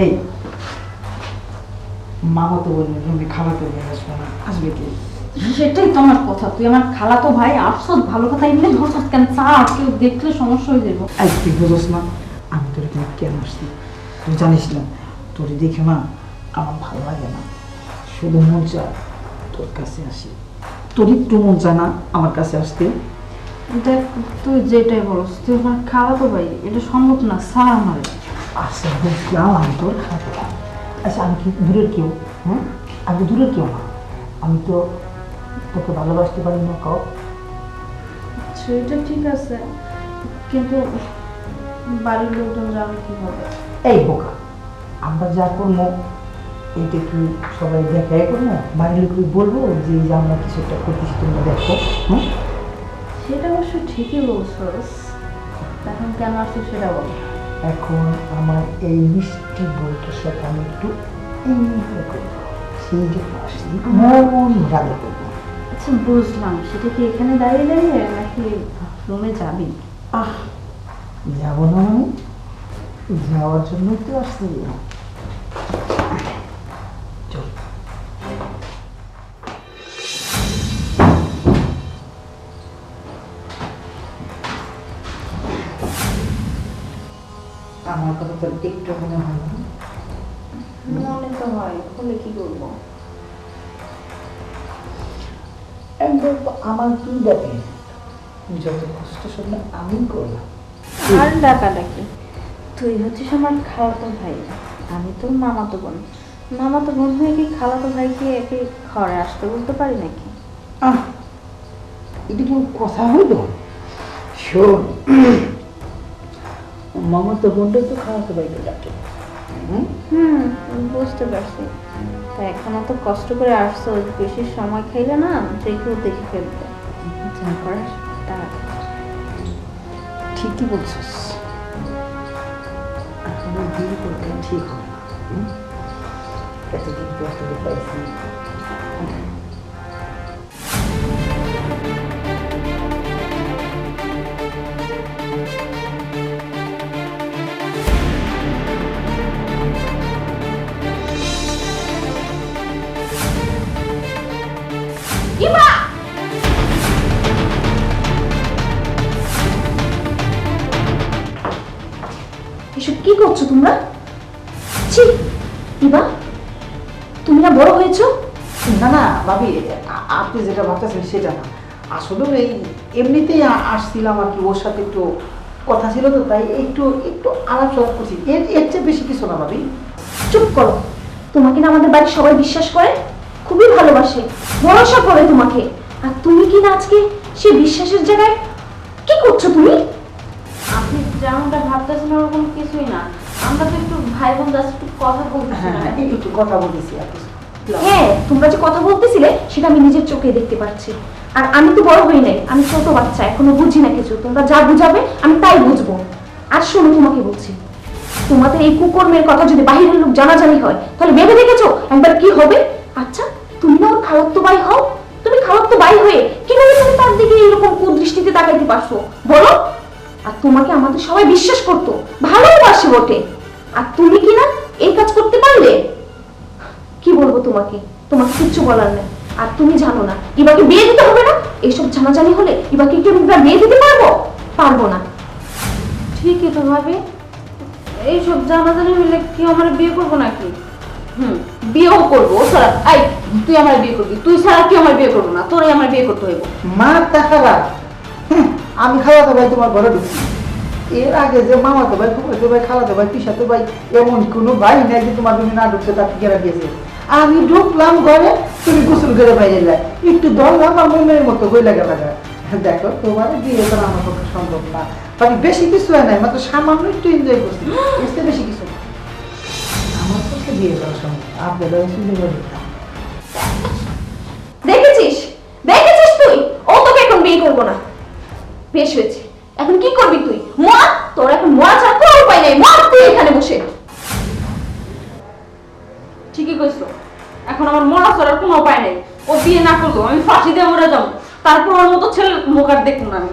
এই মামা তো বললেন তুমি খাবার তো আসব না আসবে কি? সেটাই তো আমার কথা। তুই আমার খালাতো ভাই আসছত ভালো কথা এমনি ধরছত কেন? চা কেউ দেখলে সমস্যা হয়ে যাব। আজ তুই বুঝোস না আমি তোর এখানে কেন আসছি। তুই জানিস না তোর দেখে না আমার ভালো লাগে না। শুধু মন চায় তোর কাছে আসি। তোর একটু মন চায় না আমার কাছে আসতে। দেখ তুই যেটাই বলস তুই আমার খালাতো ভাই এটা সম্ভব না স্যার আমার। আচ্ছা বুঝলাম আমি তোর খাতে আচ্ছা আমি কি দূরের কেউ? হ্যাঁ? আমি তো দূরের কেউ না। আমি তো তোকে ভালোবাসতে পারি না কও। সেটা ঠিক আছে। কিন্তু বাড়ির লোকজন যাবে কীভাবে? এই বোকা আমরা যা করব এইটা কি সবাই দেখাই করব? বাড়ির লোককে বলব যে এই যে আমরা কিছু একটা করতেছি তোমরা দেখো হ্যাঁ? সেটা অবশ্য ঠিকই বলছস এখন কেন আসছিস সেটা বল। এখন আমার এই মিষ্টি বইটার সাথে আমি একটু এনজয় করব। সেই যে আসছি মন ভালো করব। আচ্ছা বুঝলাম। সেটা কি এখানে দাঁড়িয়ে দাঁড়িয়ে নাকি রুমে যাবি? আহ যাব না আমি যাওয়ার জন্য তো আসছি। আমার কথা তো একটু মনে হয় না। মনে তো হয়। হলে কি করব? একবার তো আমার তুই দেখে যত কষ্ট শুনে আমি করলাম। আর ডাকা ডাকি তুই হচ্ছিস আমার খালাতো ভাই। আমি তো মামাতো বোন। মামাতো বোন হয়ে কি খালাতো ভাইকে একে ঘরে আসতে বলতে পারি নাকি? আহ এটা কি কথা হইল শোন মামা তো বোনটা তো খাওয়াতে পারবে ডাকে হুম? হুম বুঝতে পারছি। তা এখন এত কষ্ট করে আসছো বেশি সময় খাইলে না যে কেউ দেখে ফেলবে। যা করার। তা। ঠিকই বলছিস। আসলে বিয়ে করতে ঠিক হবে? এতদিন কষ্ট করে পাইছি এসব কি করছ তোমরা? ছি ইবা তুমি না বড় হয়েছো? না না ভাবি আপনি যেটা ভাবতেছেন সেটা না। আসলে এই এমনিতেই আসছিলাম আর কি ওর সাথে একটু কথা ছিল তো তাই একটু একটু আলাপ সালাপ করছি। এর এর চেয়ে বেশি কিছু না ভাবি। চুপ করো। তোমাকে না আমাদের বাড়ির সবাই বিশ্বাস করে? খুবই ভালোবাসে ভরসা করে তোমাকে। আর তুমি কি না আজকে সেই বিশ্বাসের জায়গায় কি করছ তুমি? আপনি যেমনটা ভাবতেছেন ওরকম কিছুই না। আমরা তো একটু ভাই বোন জাস্ট একটু কথা হ্যাঁ বলতেছিলাম হ্যাঁ একটু একটু কথা বলতেছি হ্যাঁ তোমরা যে কথা বলতেছিলে সেটা আমি নিজের চোখে দেখতে পাচ্ছি। আর আমি তো বড় হই নাই আমি ছোট বাচ্চা এখনও বুঝি না কিছু। তোমরা যা বুঝাবে আমি তাই বুঝব। আর শোনো তোমাকে বলছি। তোমাদের এই কুকর্মের কথা যদি বাহিরের লোক জানাজানি হয় তাহলে ভেবে দেখেছ একবার কি হবে? আচ্ছা তুমি না ওর খালাত্ত ভাই হও, তুমি খালাত্ত ভাই হয়ে কীভাবে তুমি তার দিকে এরকম কুদৃষ্টিতে তাকাইতে পারছ? বলো। আর তোমাকে আমাদের সবাই বিশ্বাস করতো, ভালোবাসে বটে। আর তুমি কি না এই কাজ করতে পারলে? কি বলব তোমাকে? তোমার কিচ্ছু বলার নেই। আর তুমি জানো না ইবাকে বিয়ে দিতে হবে না? এইসব জানাজানি হলে ইবাকে কি আমরা বিয়ে দিতে পারব? পারব না। ঠিকই তো ভাবি। এইসব জানাজানি হলে কি আমার বিয়ে করব নাকি? হুম। বিয়েও করব। আই, তুই আমার বিয়ে করবি। তুই কি আমার বিয়ে করব না। আমার বিয়ে করতে হইব। মা দেখাবা আমি ভাই তোমার ঘরে ঢুকছি এর আগে যে ভাই, ফুফাতো ভাই ভাই, পিসাতো ভাই, এমন কোনো ভাই নাই যে তোমার তুমি না ঢুকছে তার আমি ঢুকলাম ঘরে, তুমি গোসল করে বাইরে যাই একটু ধরলাম আমার মনের মতো হয়ে লাগে লাগা দেখো, তোমার বিয়ে করা আমার পক্ষে সম্ভব না। বেশি কিছু হয় নাই, মাত্র সামান্য একটু এনজয় করছি। চেয়ে বেশি কিছু না। দেখেছিস? দেখেছিস তুই? ও তোকে এখন বিয়ে করব না। বেশ হয়েছে। এখন কি করবি তুই? মর তোর এখন মরা ছাড়া কোনো উপায় নেই। মর তুই এখানে বসে। ঠিকই কইছো। এখন আমার মরা চলার কোনো উপায় নেই। ও বিয়ে না করল আমি ফাঁসি দিয়ে মরে যাব। তারপর ওর মতো ছেলে মুখ দেখব না আমি।